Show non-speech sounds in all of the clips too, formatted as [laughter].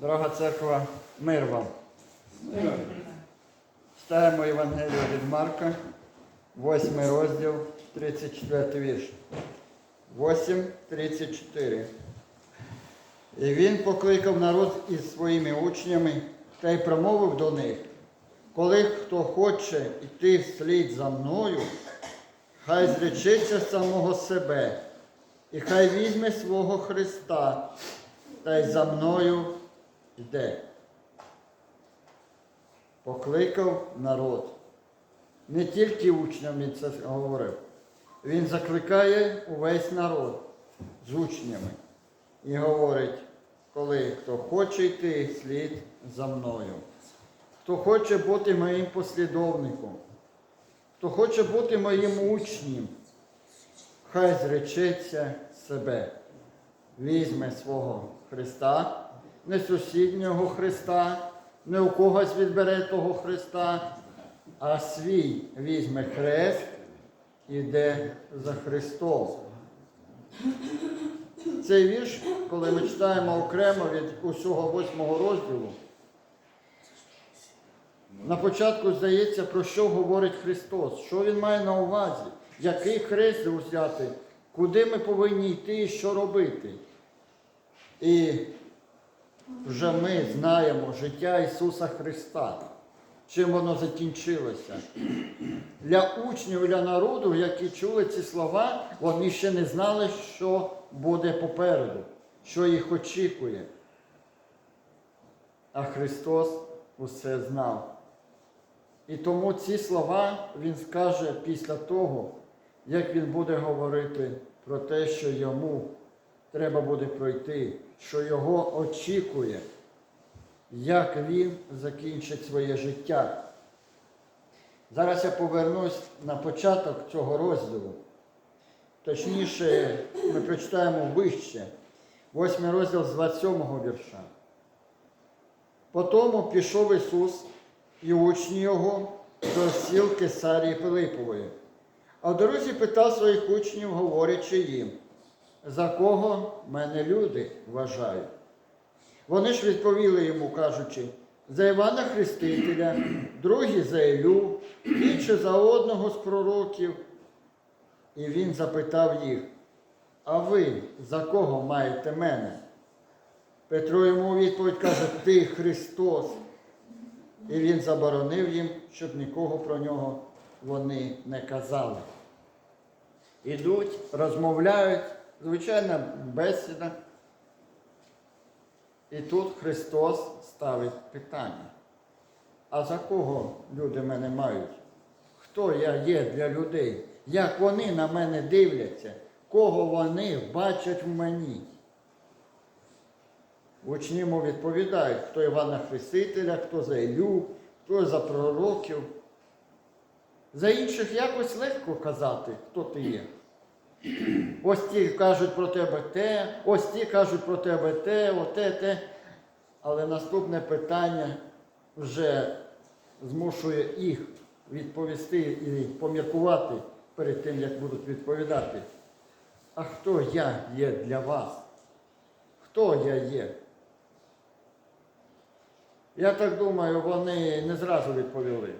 Дорога церква, мир вам. Читаємо Євангелію від Марка, 8 розділ, 34 вірш. 8, 34. І він покликав народ із своїми учнями та й промовив до них, коли хто хоче йти вслід за мною, хай зречеться самого себе, і хай візьме свого Христа, та й за мною йде. Покликав народ. Не тільки учням він це говорив. Він закликає увесь народ з учнями і говорить, коли хто хоче йти слід за мною, хто хоче бути моїм послідовником, хто хоче бути моїм учнем, хай зречеться себе, візьме свого Христа, не сусіднього Христа, не у когось відбере того Христа, а свій візьме хрест іде за Христом. Цей вірш, коли ми читаємо окремо від усього восьмого розділу, на початку здається, про що говорить Христос, що Він має на увазі, який хрест взяти, куди ми повинні йти і що робити. І вже ми знаємо життя Ісуса Христа, чим воно закінчилося. Для учнів, для народу, які чули ці слова, вони ще не знали, що буде попереду, що їх очікує. А Христос усе знав. І тому ці слова Він скаже після того, як Він буде говорити про те, що йому треба буде пройти, що його очікує, як він закінчить своє життя. Зараз я повернусь на початок цього розділу. Точніше, ми прочитаємо вище, восьмий розділ з 27 вірша. Потому пішов Ісус і учні Його до сіл Кесарії Пилипової. А в дорозі питав своїх учнів, говорячи їм, за кого мене люди вважають. Вони ж відповіли йому, кажучи, за Івана Хрестителя, другі за Ілю, інші за одного з пророків. І він запитав їх, а ви за кого маєте мене? Петро йому у відповідь каже, ти Христос. І він заборонив їм, щоб нікого про нього вони не казали. Ідуть, розмовляють, звичайна бесіда. І тут Христос ставить питання. А за кого люди мене мають? Хто я є для людей? Як вони на мене дивляться? Кого вони бачать в мені? Учні йому відповідають, хто Івана Хрестителя, хто за Ілю, хто за пророків. За інших якось легко казати, хто ти є. Ось ті кажуть про тебе те, ось ті кажуть про тебе те, оте, те. Але наступне питання вже змушує їх відповісти і поміркувати перед тим, як будуть відповідати. А хто я є для вас? Хто я є? Я так думаю, вони не зразу відповіли.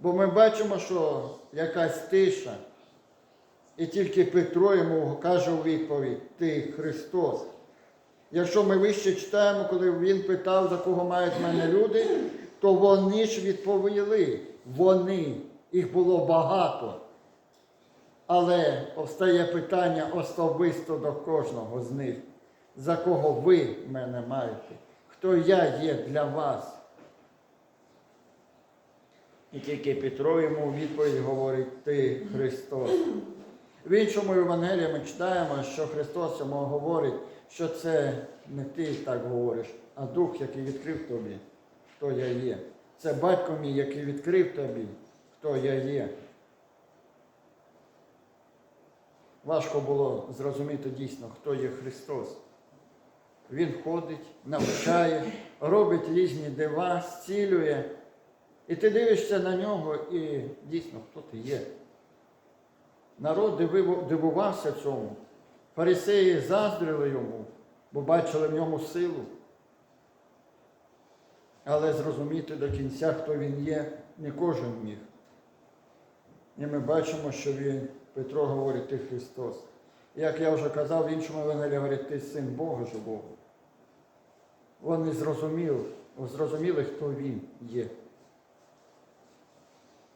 Бо ми бачимо, що якась тиша. І тільки Петро йому каже у відповідь, ти Христос. Якщо ми вище читаємо, коли він питав, за кого мають мене люди, то вони ж відповіли. Вони, їх було багато. Але постає питання особисто до кожного з них. За кого ви мене маєте? Хто я є для вас? І тільки Петро йому відповідь говорить, ти Христос. В іншому Євангелії ми читаємо, що Христос йому говорить, що це не ти так говориш, а Дух, який відкрив тобі, хто я є. Це батько мій, який відкрив тобі, хто я є. Важко було зрозуміти дійсно, хто є Христос. Він ходить, навчає, робить різні дива, зцілює. І ти дивишся на нього і дійсно, хто ти є. Народ дивувався цьому. Фарисеї заздрили йому, бо бачили в ньому силу. Але зрозуміти до кінця, хто він є, не кожен міг. І ми бачимо, що він, Петро говорить, ти Христос. Як я вже казав, в іншому Евангелії говорить, ти син Бога живого. Вони зрозуміли, зрозуміли, хто він є.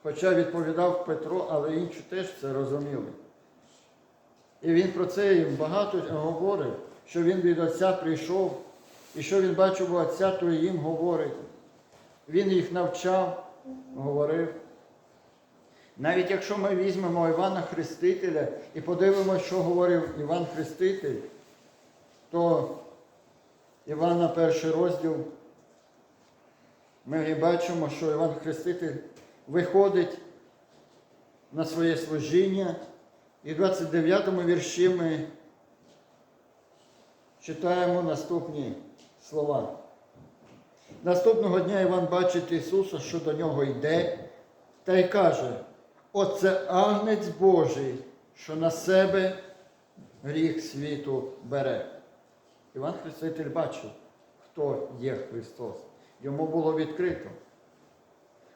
Хоча відповідав Петро, але інші теж це розуміли. І він про це їм багато говорив, що він від Отця прийшов, і що він бачив у Отця, то і їм говорить. Він їх навчав, говорив. Навіть якщо ми візьмемо Івана Хрестителя і подивимося, що говорив Іван Хреститель, то Івана перший розділ, ми бачимо, що Іван Хреститель виходить на своє служіння, і в 29 му вірші ми читаємо наступні слова. Наступного дня Іван бачить Ісуса, що до нього йде, та й каже, оце агнець Божий, що на себе гріх світу бере. Іван Хреститель бачив, хто є Христос. Йому було відкрито.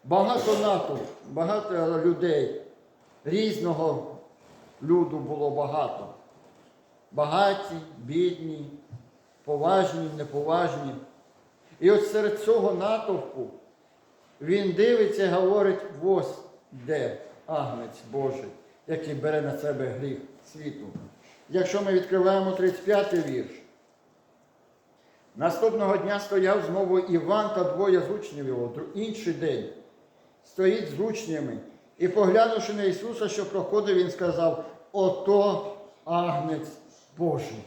Багато натовп, багато людей, різного люду було багато. Багаті, бідні, поважні, неповажні. І от серед цього натовпу він дивиться і говорить, ось де агнець Божий, який бере на себе гріх світу. Якщо ми відкриваємо 35-й вірш. Наступного дня стояв знову Іван та двоє з учнів його, інший день. Стоїть з учнями. І поглянувши на Ісуса, що проходив, він сказав: Ото агнець Божий.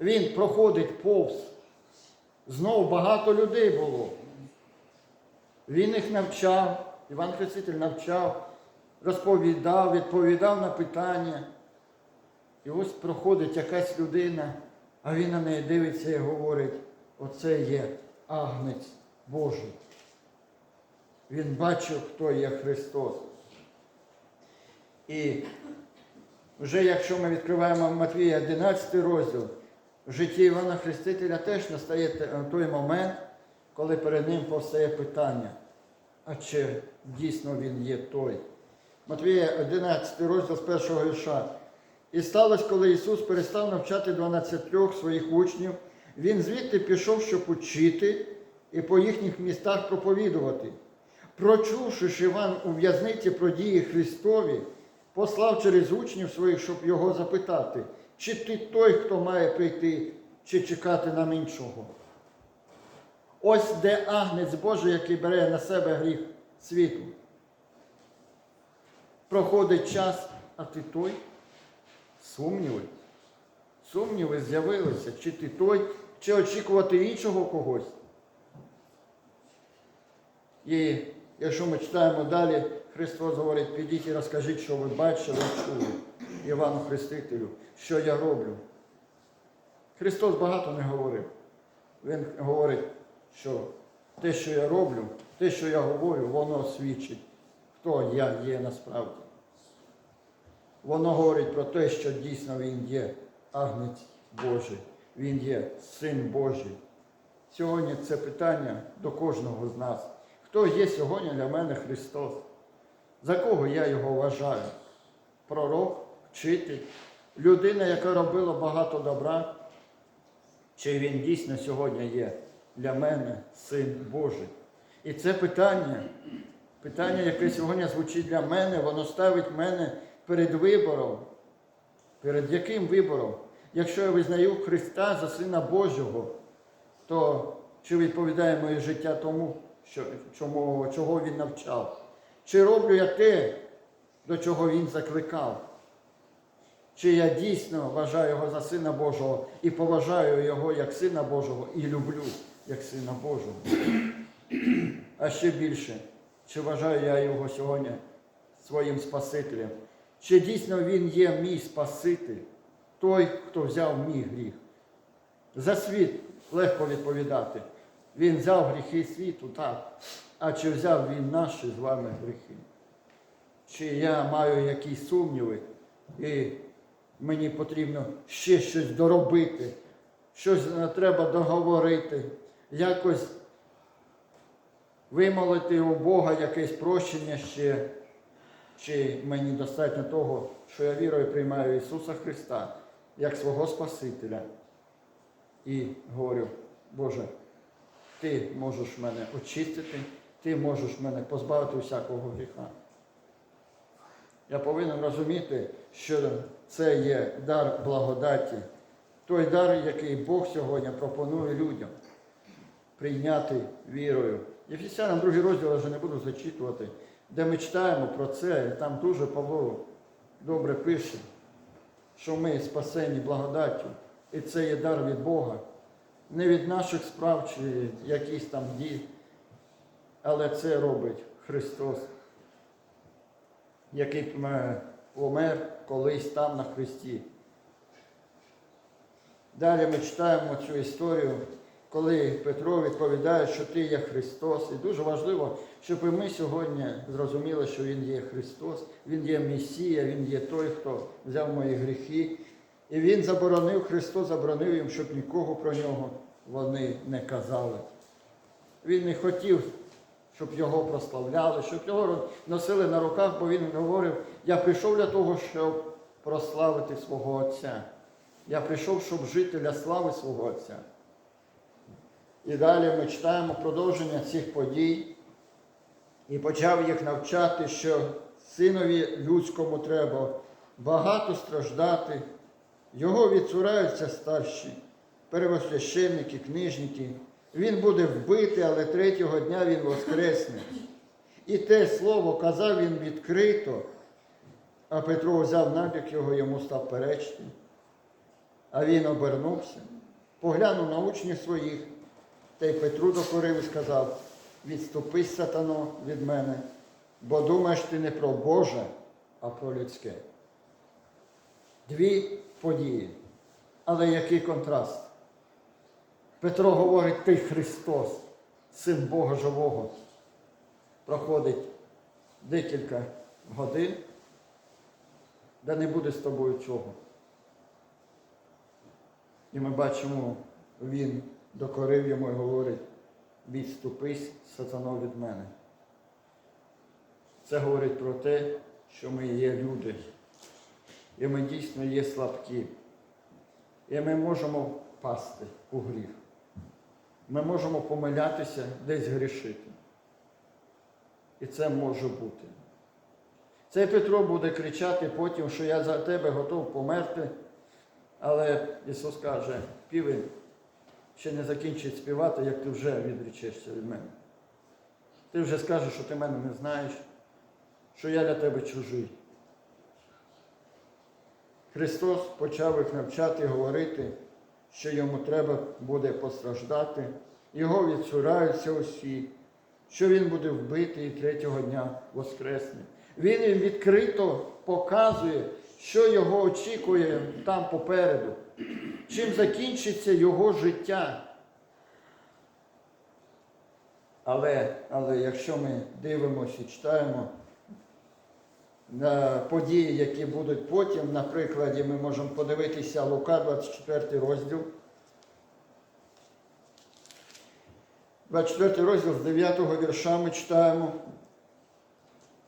Він проходить повз. Знову багато людей було. Він їх навчав, Іван Хреститель навчав, розповідав, відповідав на питання. І ось проходить якась людина, а він на неї дивиться і говорить, оце є агнець Божий. Він бачив, хто є Христос. І вже якщо ми відкриваємо Матвія 11 розділ, в житті Івана Хрестителя теж настає той момент, коли перед ним постає питання, а чи дійсно він є той? Матвія 11 розділ з першого вірша. І сталося, коли Ісус перестав навчати 12 своїх учнів, Він звідти пішов, щоб учити і по їхніх містах проповідувати. Прочувши, що Іван у в'язниці про дії Христові, послав через учнів своїх, щоб його запитати, чи ти той, хто має прийти, чи чекати нам іншого. Ось де агнець Божий, який бере на себе гріх світу. Проходить час, а ти той? Сумніви. Сумніви з'явилися, чи ти той, чи очікувати іншого когось. І якщо ми читаємо далі, Христос говорить, підіть і розкажіть, що ви бачили, чули Івану Хрестителю, що я роблю. Христос багато не говорив. Він говорить, що те, що я роблю, те, що я говорю, воно свідчить, хто я є насправді. Воно говорить про те, що дійсно Він є агнець Божий, Він є Син Божий. Сьогодні це питання до кожного з нас. Хто є сьогодні для мене Христос? За кого я його вважаю? Пророк, вчитель, людина, яка робила багато добра? Чи він дійсно сьогодні є для мене Син Божий? І це питання, питання, яке сьогодні звучить для мене, воно ставить мене перед вибором. Перед яким вибором? Якщо я визнаю Христа за Сина Божого, то чи відповідає моє життя тому, що, чому, чого Він навчав? Чи роблю я те, до чого Він закликав? Чи я дійсно вважаю його за Сина Божого і поважаю його як Сина Божого і люблю як Сина Божого? А ще більше, чи вважаю я його сьогодні своїм Спасителем? Чи дійсно Він є мій Спаситель, той, хто взяв мій гріх? За світ легко відповідати. Він взяв гріхи світу, так. А чи взяв він наші з вами гріхи? Чи я маю якісь сумніви, і мені потрібно ще щось доробити, щось треба договорити, якось вимолити у Бога якесь прощення ще, чи мені достатньо того, що я вірою приймаю Ісуса Христа як свого Спасителя. І говорю, Боже, Ти можеш мене очистити, Ти можеш мене позбавити усякого гріха. Я повинен розуміти, що це є дар благодаті, той дар, який Бог сьогодні пропонує людям прийняти вірою. Єфесянам другий розділ я вже не буду зачитувати, де ми читаємо про це, і там дуже Павло добре пише, що ми спасені благодаттю, і це є дар від Бога, не від наших справ чи якісь там дій, але це робить Христос який е, помер колись там на Христі. Далі ми читаємо цю історію, коли Петро відповідає, що ти є Христос. І дуже важливо, щоб і ми сьогодні зрозуміли, що Він є Христос, Він є Месія, Він є той, хто взяв мої гріхи. І Він заборонив, Христос заборонив їм, щоб нікого про нього вони не казали. Він не хотів щоб його прославляли, щоб його носили на руках, бо він говорив, я прийшов для того, щоб прославити свого Отця. Я прийшов, щоб жити для слави свого Отця. І далі ми читаємо продовження цих подій і почав їх навчати, що синові людському треба багато страждати, його відсураються старші, первосвященники, книжники. Він буде вбитий, але третього дня він воскресне. І те слово казав він відкрито, а Петро взяв набік його, йому став перечити. А він обернувся, поглянув на учнів своїх, та й Петру докорив і сказав, відступись, сатано, від мене, бо думаєш ти не про Боже, а про людське. Дві події. Але який контраст? Петро говорить, ти Христос, Син Бога Живого. Проходить декілька годин, де не буде з тобою чого. І ми бачимо, він докорив йому і говорить, відступись, сатано від мене. Це говорить про те, що ми є люди. І ми дійсно є слабкі. І ми можемо впасти у гріх. Ми можемо помилятися, десь грішити. І це може бути. Цей Петро буде кричати потім, що я за тебе готов померти. Але Ісус каже, півень ще не закінчить співати, як ти вже відрічешся від мене. Ти вже скажеш, що ти мене не знаєш, що я для тебе чужий. Христос почав їх навчати говорити, що йому треба буде постраждати, його відсураються усі, що він буде вбитий і третього дня воскресне. Він їм відкрито показує, що його очікує там попереду, чим закінчиться його життя. Але, але якщо ми дивимося і читаємо події, які будуть потім, на прикладі ми можемо подивитися Лука, 24 розділ. 24 розділ з 9 вірша ми читаємо,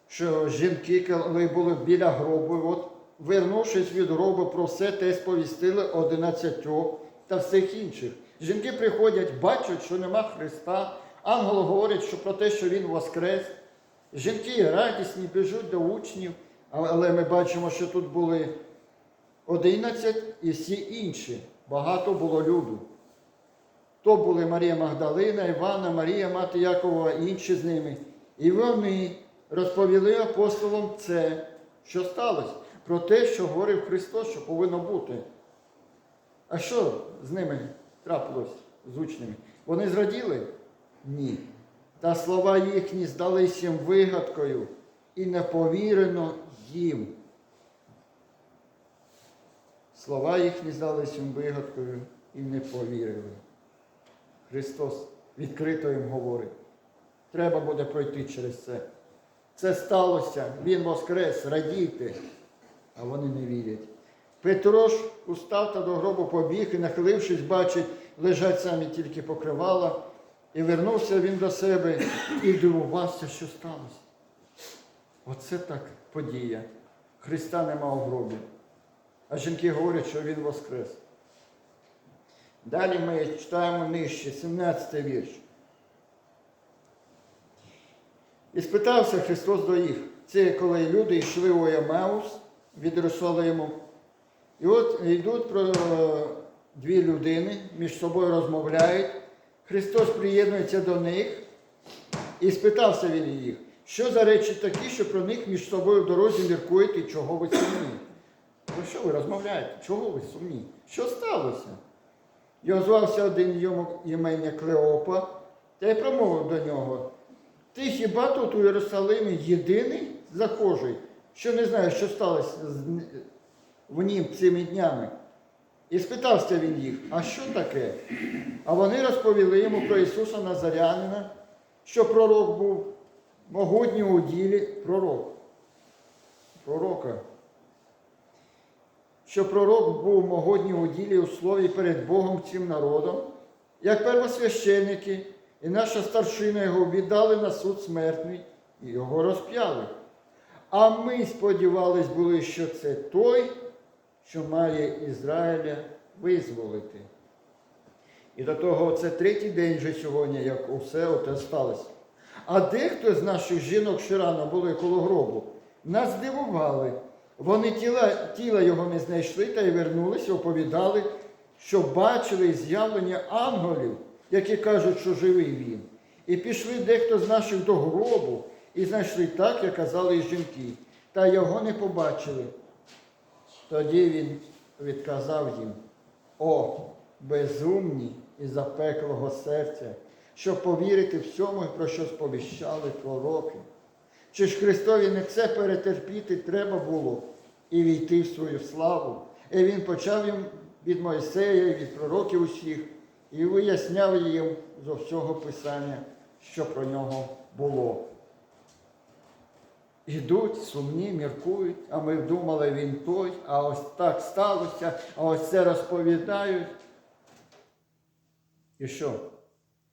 що жінки, коли були біля гробу, от, вернувшись від гробу, про все те сповістили одинадцятьох та всіх інших. Жінки приходять, бачать, що нема Христа. Ангел говорить, що про те, що Він воскрес. Жінки радісні, біжуть до учнів, але ми бачимо, що тут були 11 і всі інші. Багато було люду. То були Марія Магдалина, Івана, Марія, мати Якова, і інші з ними. І вони розповіли апостолам це, що сталося, про те, що говорив Христос, що повинно бути. А що з ними трапилось з учнями? Вони зраділи? Ні. Та слова їхні здались їм вигадкою і не повірено їм. Слова їхні здались їм вигадкою і не повірили. Христос відкрито їм говорить. Треба буде пройти через це. Це сталося, Він воскрес, радійте, а вони не вірять. Петро ж устав та до гробу побіг і, нахилившись, бачить, лежать самі тільки покривала. І вернувся він до себе і дивувався, що сталося. Оце так подія. Христа нема у гробі. А жінки говорять, що Він воскрес. Далі ми читаємо нижче, 17 вірш. І спитався Христос до їх. Це коли люди йшли у Ямаус від Єрусалиму. І от йдуть про е, дві людини, між собою розмовляють. Христос приєднується до них і спитався він їх, що за речі такі, що про них між собою в дорозі міркуєте, чого ви сумні? Про що ви розмовляєте? Чого ви сумні? Що сталося? І озвався один йому імення Клеопа, та й промовив до нього. Ти хіба тут у Єрусалимі єдиний захожий, що не знає, що сталося в нім цими днями? І спитався він їх, а що таке? А вони розповіли йому про Ісуса Назарянина, що пророк був могутній у ділі пророк. Пророка. Що пророк був могутній у ділі у слові перед Богом цим народом, як первосвященники, і наша старшина його віддали на суд смертний і його розп'яли. А ми сподівались були, що це той, що має Ізраїля визволити. І до того це третій день вже сьогодні, як усе оте сталося. А дехто з наших жінок ще рано були коло гробу, нас здивували. Вони тіла, тіла його не знайшли та й вернулися, оповідали, що бачили з'явлення ангелів, які кажуть, що живий він. І пішли дехто з наших до гробу і знайшли так, як казали жінки, та його не побачили. Тоді він відказав їм: О, безумні і запеклого серця, щоб повірити всьому, про що сповіщали пророки. Чи ж Христові не це перетерпіти треба було і війти в свою славу? І він почав їм від Мойсея і від пророків усіх, і виясняв їм зо всього Писання, що про нього було. Ідуть, сумні, міркують, а ми думали, він той, а ось так сталося, а ось це розповідають. І що?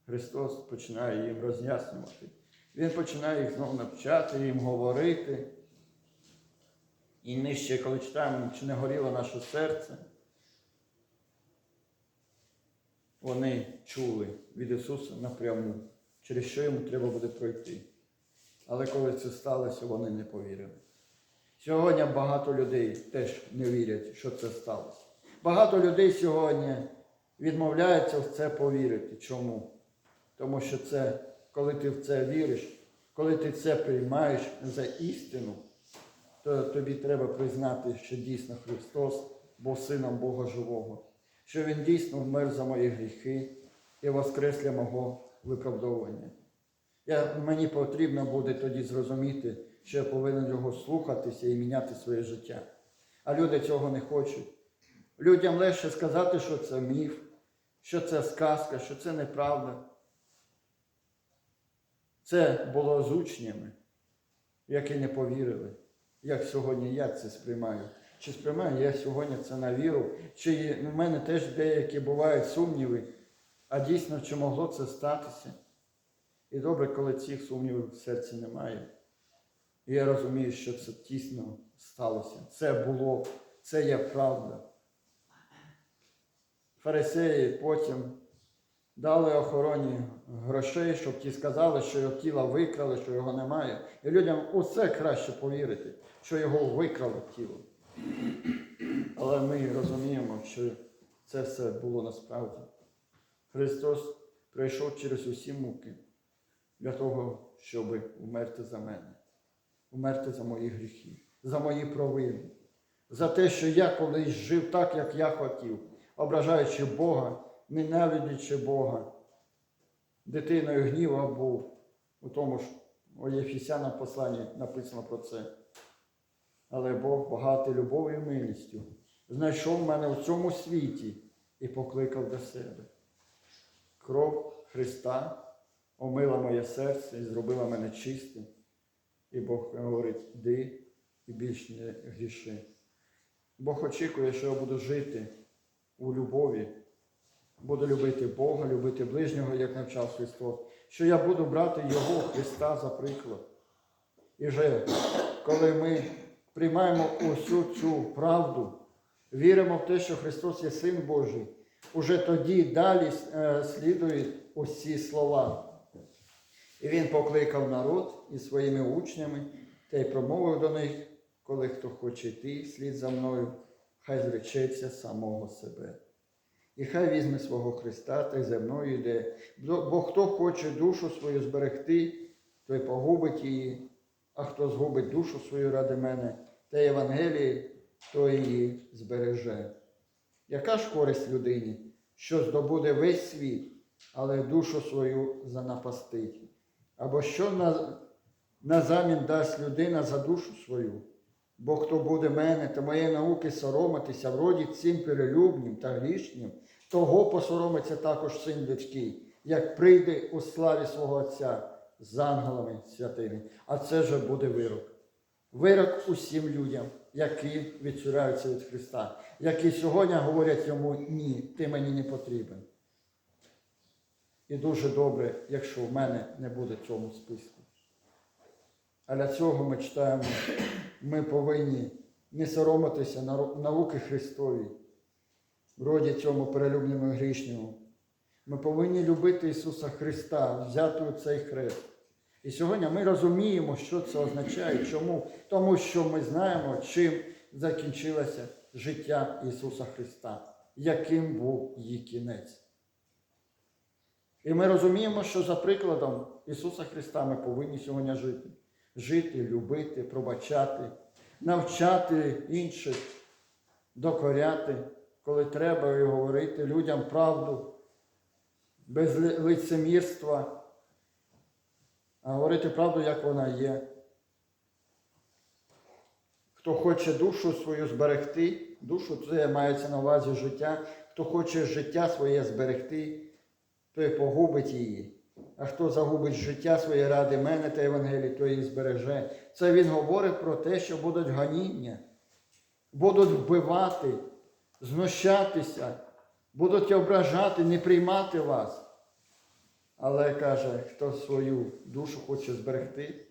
Христос починає їм роз'яснювати. Він починає їх знову навчати, їм говорити. І нижче, коли читаємо, чи не горіло наше серце, вони чули від Ісуса напряму, через що йому треба буде пройти. Але коли це сталося, вони не повірили. Сьогодні багато людей теж не вірять, що це сталося. Багато людей сьогодні відмовляються в це повірити. Чому? Тому що це, коли ти в це віриш, коли ти це приймаєш за істину, то тобі треба признати, що дійсно Христос був Сином Бога Живого, що Він дійсно вмер за мої гріхи і воскрес для мого виправдовування. Я, мені потрібно буде тоді зрозуміти, що я повинен його слухатися і міняти своє життя. А люди цього не хочуть. Людям легше сказати, що це міф, що це сказка, що це неправда. Це було з учнями, які не повірили, як сьогодні я це сприймаю. Чи сприймаю я сьогодні це на віру, чи в мене теж деякі бувають сумніви, а дійсно, чи могло це статися? І добре, коли цих сумнівів в серці немає. І я розумію, що це тісно сталося. Це було, це є правда. Фарисеї потім дали охороні грошей, щоб ті сказали, що його тіло викрали, що його немає. І людям усе краще повірити, що його викрали тіло. Але ми розуміємо, що це все було насправді. Христос пройшов через усі муки для того, щоб вмерти за мене, вмерти за мої гріхи, за мої провини, за те, що я колись жив так, як я хотів, ображаючи Бога, ненавидячи Бога. Дитиною гніва був у тому ж у Єфісянам посланні написано про це. Але Бог багатий любов'ю і милістю знайшов мене у цьому світі і покликав до себе. Кров Христа омила моє серце і зробила мене чистим. І Бог говорить, йди і більш не гріши. Бог очікує, що я буду жити у любові, буду любити Бога, любити ближнього, як навчав Христос, що я буду брати Його Христа за приклад. І вже коли ми приймаємо усю цю правду, віримо в те, що Христос є Син Божий, уже тоді далі е, слідують усі слова. І він покликав народ із своїми учнями та й промовив до них, коли хто хоче йти слід за мною, хай зречеться самого себе. І хай візьме свого Христа та й за мною йде. Бо хто хоче душу свою зберегти, той погубить її, а хто згубить душу свою ради мене та Євангелії, той її збереже. Яка ж користь людині, що здобуде весь світ, але душу свою занапастить? Або що на, назамін дасть людина за душу свою? Бо хто буде мене та моєї науки соромитися, вроді цим перелюбнім та грішнім, того посоромиться також син людський, як прийде у славі свого Отця з ангелами святими. А це же буде вирок. Вирок усім людям, які відчуряються від Христа, які сьогодні говорять йому ні, ти мені не потрібен. І дуже добре, якщо в мене не буде в цьому списку. А для цього ми читаємо, ми повинні не соромитися науки Христові, вроді цьому перелюбному грішньому. Ми повинні любити Ісуса Христа, взяти у цей хрест. І сьогодні ми розуміємо, що це означає. Чому? Тому що ми знаємо, чим закінчилося життя Ісуса Христа, яким був її кінець. І ми розуміємо, що за прикладом Ісуса Христа ми повинні сьогодні жити. Жити, любити, пробачати, навчати інших, докоряти, коли треба і говорити людям правду, без лицемірства, а говорити правду, як вона є. Хто хоче душу свою зберегти, душу це мається на увазі життя, хто хоче життя своє зберегти, той погубить її. А хто загубить життя своє ради мене та Євангелії, той її збереже. Це він говорить про те, що будуть ганіння, будуть вбивати, знущатися, будуть ображати, не приймати вас. Але каже, хто свою душу хоче зберегти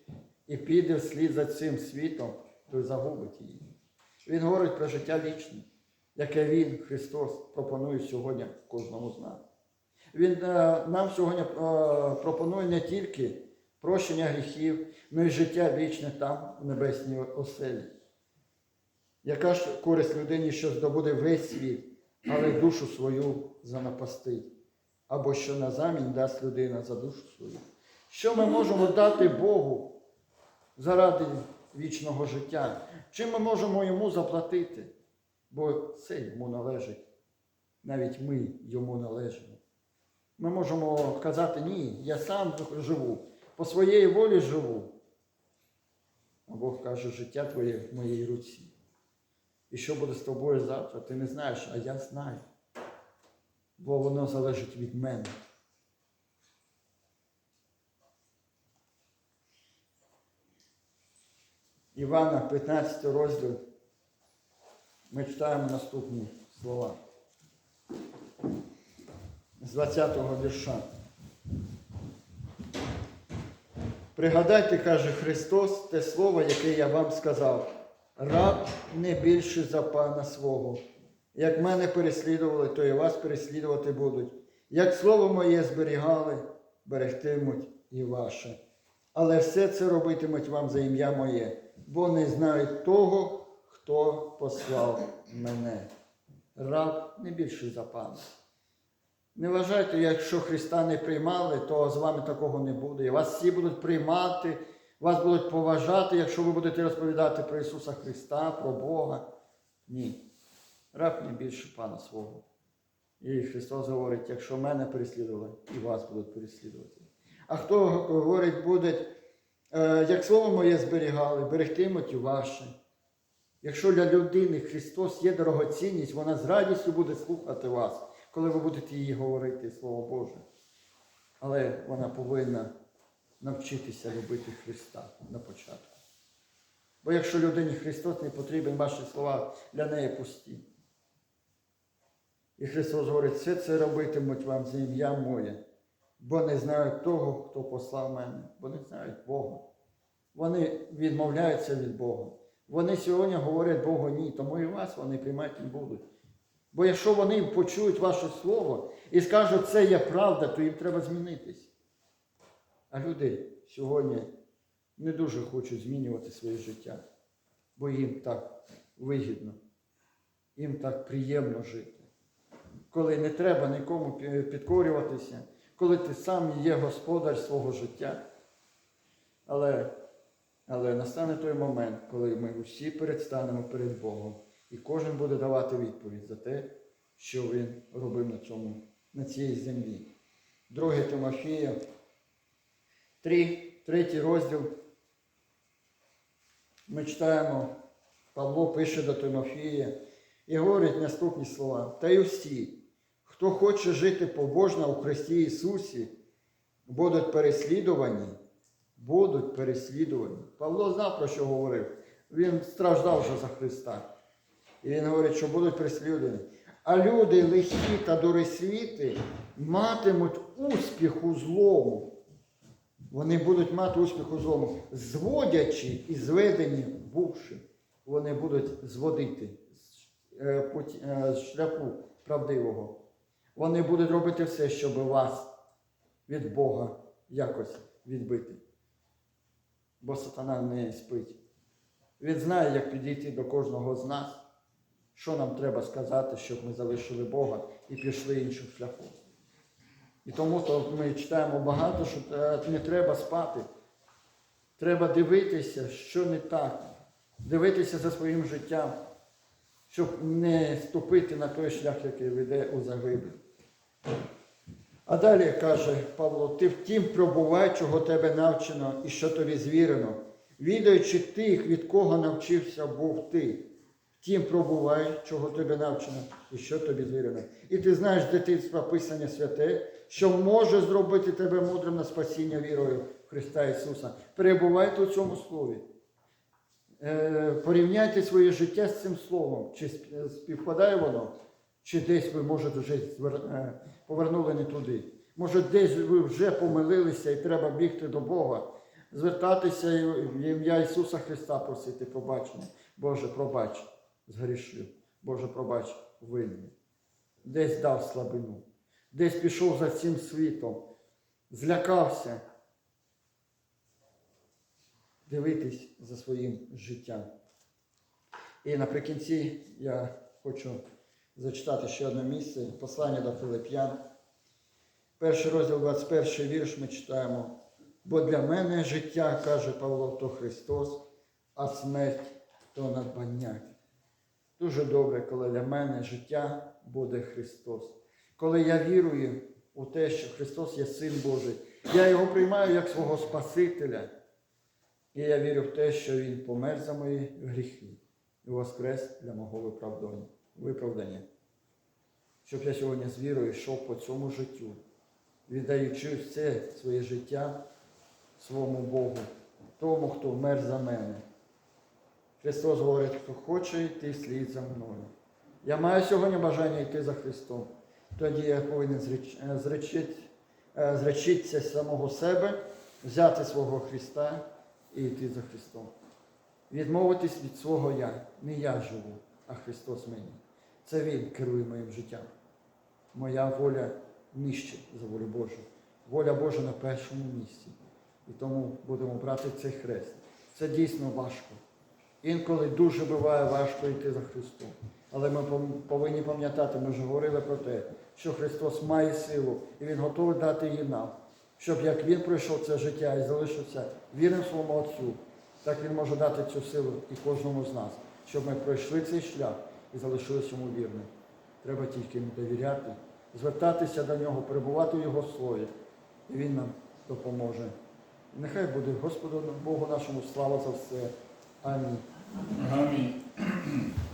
і піде вслід за цим світом, той загубить її. Він говорить про життя вічне, яке Він, Христос, пропонує сьогодні кожному з нас. Він е, нам сьогодні е, пропонує не тільки прощення гріхів, але й життя вічне там, в небесній оселі. Яка ж користь людині, що здобуде весь світ, але душу свою занапастить? Або що на замінь дасть людина за душу свою? Що ми можемо дати Богу заради вічного життя? Чим ми можемо йому заплатити? Бо це йому належить. Навіть ми йому належимо. Ми можемо казати, ні, я сам живу, по своєї волі живу. А Бог каже, життя твоє в моїй руці. І що буде з тобою завтра, ти не знаєш, а я знаю. Бо воно залежить від мене. Івана, 15 розділ. Ми читаємо наступні слова з 20-го вірша. Пригадайте, каже Христос, те слово, яке я вам сказав. Раб не більше за пана свого. Як мене переслідували, то і вас переслідувати будуть. Як слово моє зберігали, берегтимуть і ваше. Але все це робитимуть вам за ім'я моє, бо не знають того, хто послав мене. Раб не більше за пана. Не вважайте, якщо Христа не приймали, то з вами такого не буде. Вас всі будуть приймати, вас будуть поважати, якщо ви будете розповідати про Ісуса Христа, про Бога. Ні. Раб не більше пана свого. І Христос говорить, якщо мене переслідували, і вас будуть переслідувати. А хто говорить, буде, е, як слово моє зберігали, берегтимуть і ваше. Якщо для людини Христос є дорогоцінність, вона з радістю буде слухати вас, коли ви будете їй говорити Слово Боже. Але вона повинна навчитися любити Христа на початку. Бо якщо людині Христос не потрібен, ваші слова для неї пусті. І Христос говорить, все це робитимуть вам за ім'я моє, бо не знають того, хто послав мене, бо не знають Бога. Вони відмовляються від Бога. Вони сьогодні говорять Богу ні, тому і вас вони приймати не будуть. Бо якщо вони почують ваше слово і скажуть, це є правда, то їм треба змінитись. А люди сьогодні не дуже хочуть змінювати своє життя, бо їм так вигідно, їм так приємно жити. Коли не треба нікому підкорюватися, коли ти сам є господар свого життя. Але, але настане той момент, коли ми усі передстанемо перед Богом, і кожен буде давати відповідь за те, що він робив на цьому, на цій землі. Друге Тимофія, 3, третій розділ. Ми читаємо, Павло пише до Тимофія і говорить наступні слова. Та й усі, хто хоче жити побожно у Христі Ісусі, будуть переслідувані, будуть переслідувані. Павло знав, про що говорив. Він страждав вже за Христа. І він говорить, що будуть переслідувані. А люди лихі та дурисліти матимуть успіх у злому. Вони будуть мати успіх у злому, зводячи і зведені бувши, вони будуть зводити е, е, з шляху правдивого. Вони будуть робити все, щоб вас від Бога якось відбити. Бо сатана не спить. Він знає, як підійти до кожного з нас, що нам треба сказати, щоб ми залишили Бога і пішли іншим шляхом. І тому то ми читаємо багато, що е, не треба спати. Треба дивитися, що не так, дивитися за своїм життям, щоб не ступити на той шлях, який веде у загибель. А далі каже Павло, ти втім пробувай, чого тебе навчено і що тобі звірено, відаючи тих, від кого навчився був ти. Втім, пробувай, чого тебе навчено і що тобі звірено. І ти знаєш дитинства Писання святе, що може зробити тебе мудрим на спасіння вірою в Христа Ісуса. Перебувайте у цьому слові. Е, порівняйте своє життя з цим словом, чи співпадає воно, чи десь ви, може, вже е, повернули не туди. Може, десь ви вже помилилися і треба бігти до Бога, звертатися в ім'я Ісуса Христа просити пробачення. Боже, пробач, згрішив. Боже, пробач, винний. Десь дав слабину, десь пішов за цим світом, злякався. Дивитись за своїм життям. І наприкінці я хочу зачитати ще одне місце, послання до Филип'ян. Перший розділ, 21 вірш ми читаємо. Бо для мене життя, каже Павло, то Христос, а смерть то надбання. Дуже добре, коли для мене життя буде Христос. Коли я вірую у те, що Христос є Син Божий, я його приймаю як свого Спасителя. І я вірю в те, що Він помер за мої гріхи і воскрес для мого виправдання. Щоб я сьогодні з вірою йшов по цьому життю, віддаючи все своє життя своєму Богу, тому, хто вмер за мене. Христос говорить, хто хоче йти слід за мною. Я маю сьогодні бажання йти за Христом. Тоді я повинен зреч... е, зречить... е, зречитися самого себе, взяти свого Христа і йти за Христом. Відмовитись від свого я. Не я живу, а Христос мені. Це Він керує моїм життям. Моя воля нижче за волю Божу. Воля Божа на першому місці. І тому будемо брати цей хрест. Це дійсно важко. Інколи дуже буває важко йти за Христом. Але ми повинні пам'ятати, ми вже говорили про те, що Христос має силу і Він готовий дати її нам. Щоб як Він пройшов це життя і залишився вірним своєму Отцю, так Він може дати цю силу і кожному з нас, щоб ми пройшли цей шлях і залишилися йому вірним. Треба тільки йому довіряти, звертатися до нього, перебувати в Його слові, і Він нам допоможе. Нехай буде Господу Богу нашому слава за все. Амінь. Амінь. [coughs]